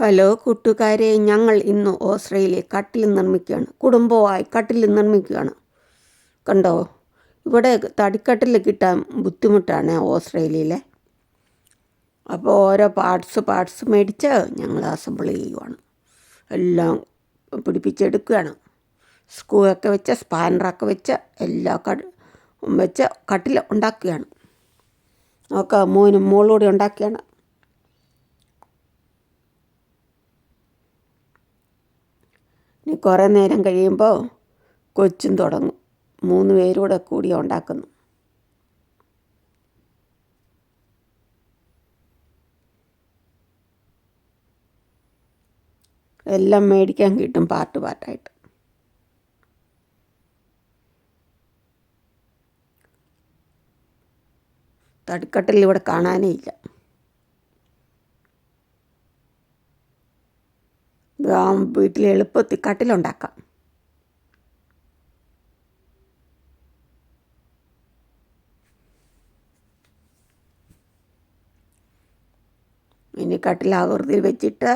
Hello കൂട്ടുകാരെ ഞങ്ങൾ ഇന്ന് ഓസ്ട്രേലിയ കട്ടിൽ നിർമ്മിക്കുകയാണ്. കുടുംബമായി കട്ടിൽ നിർമ്മിക്കുകയാണ്. കണ്ടോ? ഇവിടെ തടിക്കട്ടിൽ കിട്ടാൻ ബുദ്ധിമുട്ടാണ് ഓസ്ട്രേലിയയിലെ. അപ്പോൾ ഓരോ പാർട്സ് പാർട്സ് മേടിച്ച് ഞങ്ങൾ അസംബിൾ ചെയ്യുവാണ്. എല്ലാം പിടിപ്പിച്ചെടുക്കുകയാണ്. സ്ക്രൂയൊക്കെ വെച്ച് സ്പാനറൊക്കെ വെച്ച് എല്ലാ കട് വെച്ച് കട്ടിൽ ഉണ്ടാക്കുകയാണ്. ഒക്കെ മോനും മോളൂടെ ഉണ്ടാക്കിയാണ് കുറേ നേരം കഴിയുമ്പോൾ കൊച്ചും തുടങ്ങും. മൂന്ന് പേരൂടെ കൂടി ഉണ്ടാക്കുന്നു. എല്ലാം മേടിക്കാൻ കിട്ടും പാർട്ട് പാർട്ടായിട്ട് തടിക്കട്ടിൽ ഇവിടെ കാണാനേ ഇല്ല. വീട്ടിൽ എളുപ്പത്തിൽ കട്ടിലുണ്ടാക്കാം. ഇനി കട്ടിലാകൃതിയിൽ വെച്ചിട്ട്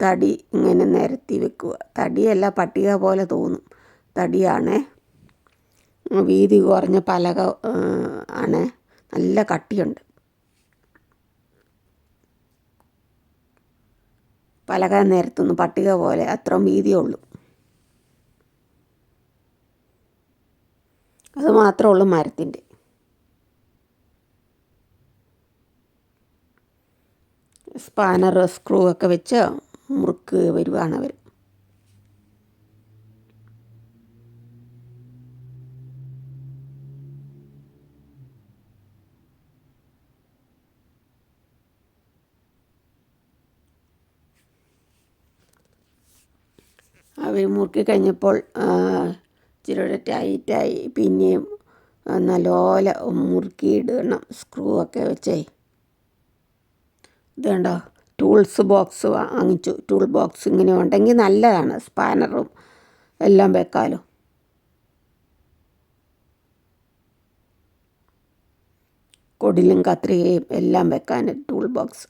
തടി ഇങ്ങനെ നിരത്തി വെക്കുക. തടിയല്ല പട്ടിക പോലെ തോന്നും. തടിയാണ്. വീതി കുറഞ്ഞ പലക ആണ്. നല്ല കട്ടിയുണ്ട്. പലക നിരത്തുന്നു പട്ടിക പോലെ അത്ര വീതിയേ ഉള്ളൂ. അത് മാത്രമേ ഉള്ളൂ മരത്തിന്റെ. സ്പാനർ സ്ക്രൂ ഒക്കെ വെച്ച് മുറുക്ക് വരുവാണ് അവർ അവർ മുറുക്കി കഴിഞ്ഞപ്പോൾ ഇച്ചിരി ടൈറ്റായി പിന്നെയും നല്ലപോലെ മുറുക്കിയിടണം. സ്ക്രൂ ഒക്കെ വെച്ചേ. ഇതുണ്ടോ ടൂൾസ് ബോക്സ് വാങ്ങിച്ചു. ടൂൾ ബോക്സ് ഇങ്ങനെ ഉണ്ടെങ്കിൽ നല്ലതാണ്. സ്പാനറും എല്ലാം വെക്കാലും. കൊടിലും കത്രികയും എല്ലാം വെക്കാൻ ടൂൾ ബോക്സ്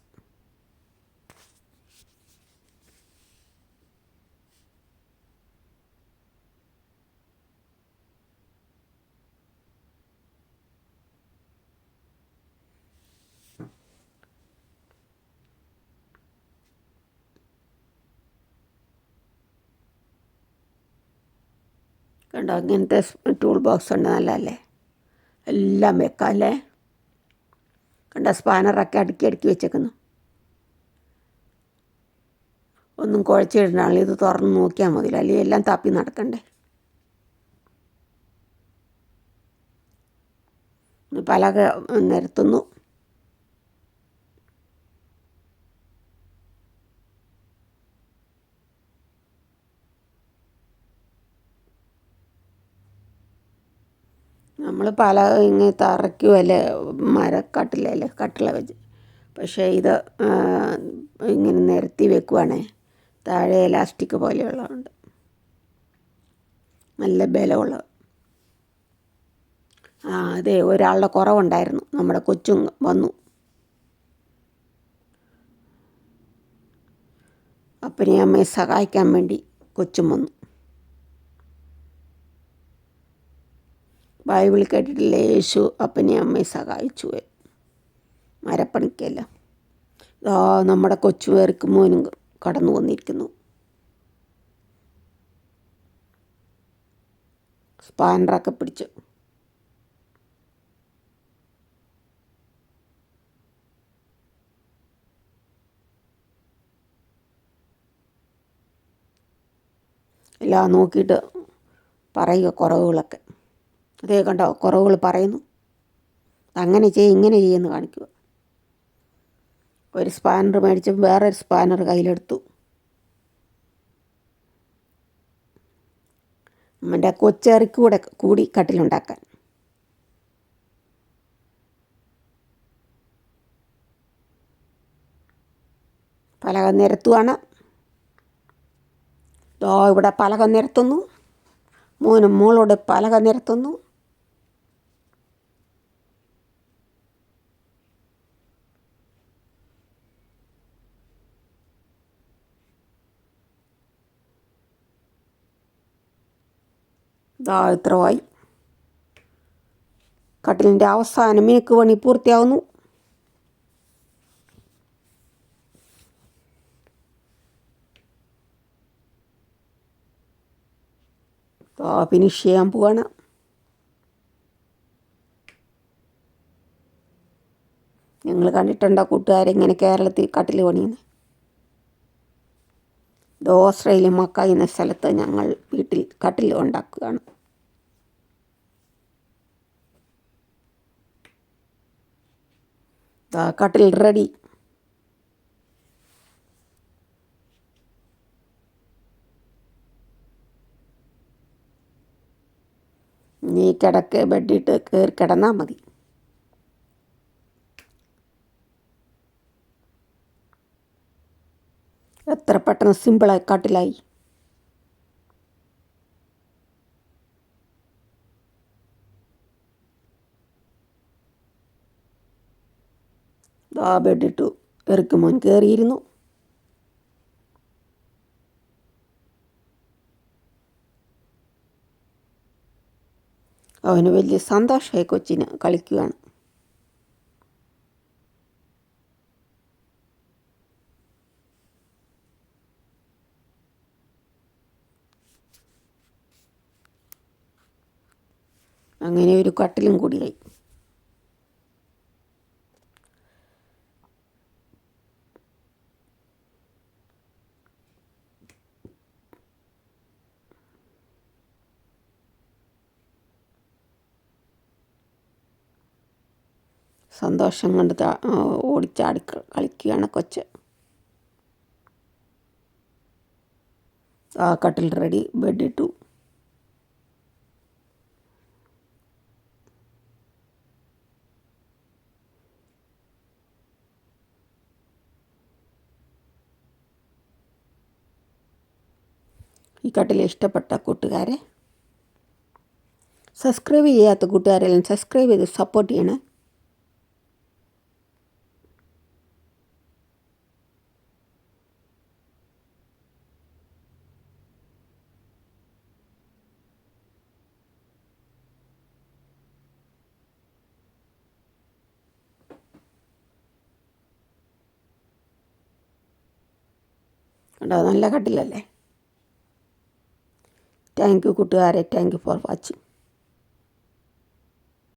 കണ്ടോ? ഇങ്ങനത്തെ ടൂൾ ബോക്സ് ഉണ്ട് നല്ലതല്ലേ? എല്ലാം വെക്കാം അല്ലേ? കണ്ടോ? സ്പാനറൊക്കെ അടുക്കി അടുക്കി വെച്ചേക്കുന്നു. ഒന്നും കുഴച്ചിടണാണ് ഇത് തുറന്ന് നോക്കിയാൽ മതി. അല്ലെങ്കിൽ എല്ലാം തപ്പി നടക്കണ്ടേ? പലക നിരത്തുന്നു. നമ്മൾ പല ഇങ്ങനെ തറയ്ക്കുമല്ലേ മരക്കട്ടിലല്ലേ കട്ടിള വെച്ച്. പക്ഷേ ഇത് ഇങ്ങനെ നിരത്തി വെക്കുവാണേ. താഴെ എലാസ്റ്റിക് പോലെയുള്ളതുണ്ട്. നല്ല ബലമുള്ളത്. ആ അതെ ഒരാളുടെ കുറവുണ്ടായിരുന്നു. നമ്മുടെ കൊച്ചും വന്നു. അപ്പനെയും അമ്മയെ സഹായിക്കാൻ വേണ്ടി കൊച്ചും വന്നു. ബൈബിൾ കേട്ടിട്ടില്ലേ? യേശു അപ്പനെ അമ്മയെ സഹായിച്ചു മരപ്പണിക്കല്ല? ഇതാ നമ്മുടെ കൊച്ചു പേർക്ക് മോനും കടന്നു വന്നിരിക്കുന്നു. സ്പാനറൊക്കെ പിടിച്ച്. എല്ലാം നോക്കിയിട്ട് പറയുക കുറവുകളൊക്കെ. അതേ കണ്ടോ കുറവുകൾ പറയുന്നു. അങ്ങനെ ചെയ്യും ഇങ്ങനെ ചെയ്യുമെന്ന് കാണിക്കുക. ഒരു സ്പാനർ മേടിച്ച് വേറൊരു സ്പാനർ കയ്യിലെടുത്തു. അമ്മന്റെ കൊച്ചേറിക്ക് കൂടെ കൂടി കട്ടിലുണ്ടാക്കാൻ. പലക നിരത്തുവാണ്. ദോ ഇവിടെ പലക നിരത്തുന്നു. മോനും മോളോട് പലക നിരത്തുന്നു. ദാ ഇത്രമായി കട്ടിലിന്റെ അവസാനം മിനുക്ക് പണി പൂർത്തിയാവുന്നു. ഫിനിഷ് ചെയ്യാൻ പോവാണ്. ഞങ്ങൾ കണ്ടിട്ടുണ്ടോ കൂട്ടുകാരെങ്ങനെ കേരളത്തിൽ കട്ടിൽ പണിയുന്നത് ഇത് ഓസ്ട്രേലിയ മക്ക എന്ന സ്ഥലത്ത് ഞങ്ങൾ വീട്ടിൽ കട്ടിൽ ഉണ്ടാക്കുകയാണ്. കട്ടിൽ റെഡി നീ കിടക്ക് ബെഡിട്ട് കയറി കിടന്നാൽ മതി. എത്ര പെട്ടെന്ന് സിമ്പിളായി കാട്ടിലായി. ദാ ബെഡിട്ടു എറിക്ക് മോൻ കയറിയിരുന്നു അവന് വലിയ സന്തോഷമായി കൊച്ചിന് കളിക്കുകയാണ്. അങ്ങനെ ഒരു കട്ടിലും കൂടിയായി. സന്തോഷം കൊണ്ട് ഓടിച്ചാടി കളിക്കുകയാണ് കൊച്ച്. ആ കട്ടിൽ റെഡി ബെഡിട്ടു ഈ കട്ടിൽ ഇഷ്ടപ്പെട്ട കൂട്ടുകാരെ സബ്സ്ക്രൈബ് ചെയ്യാത്ത കൂട്ടുകാരെല്ലാം സബ്സ്ക്രൈബ് ചെയ്ത് സപ്പോർട്ട് ചെയ്യണേ. കണ്ടോ നല്ല കട്ടിലല്ലേ? താങ്ക് യു കൂട്ടുകാരെ. Thank you for watching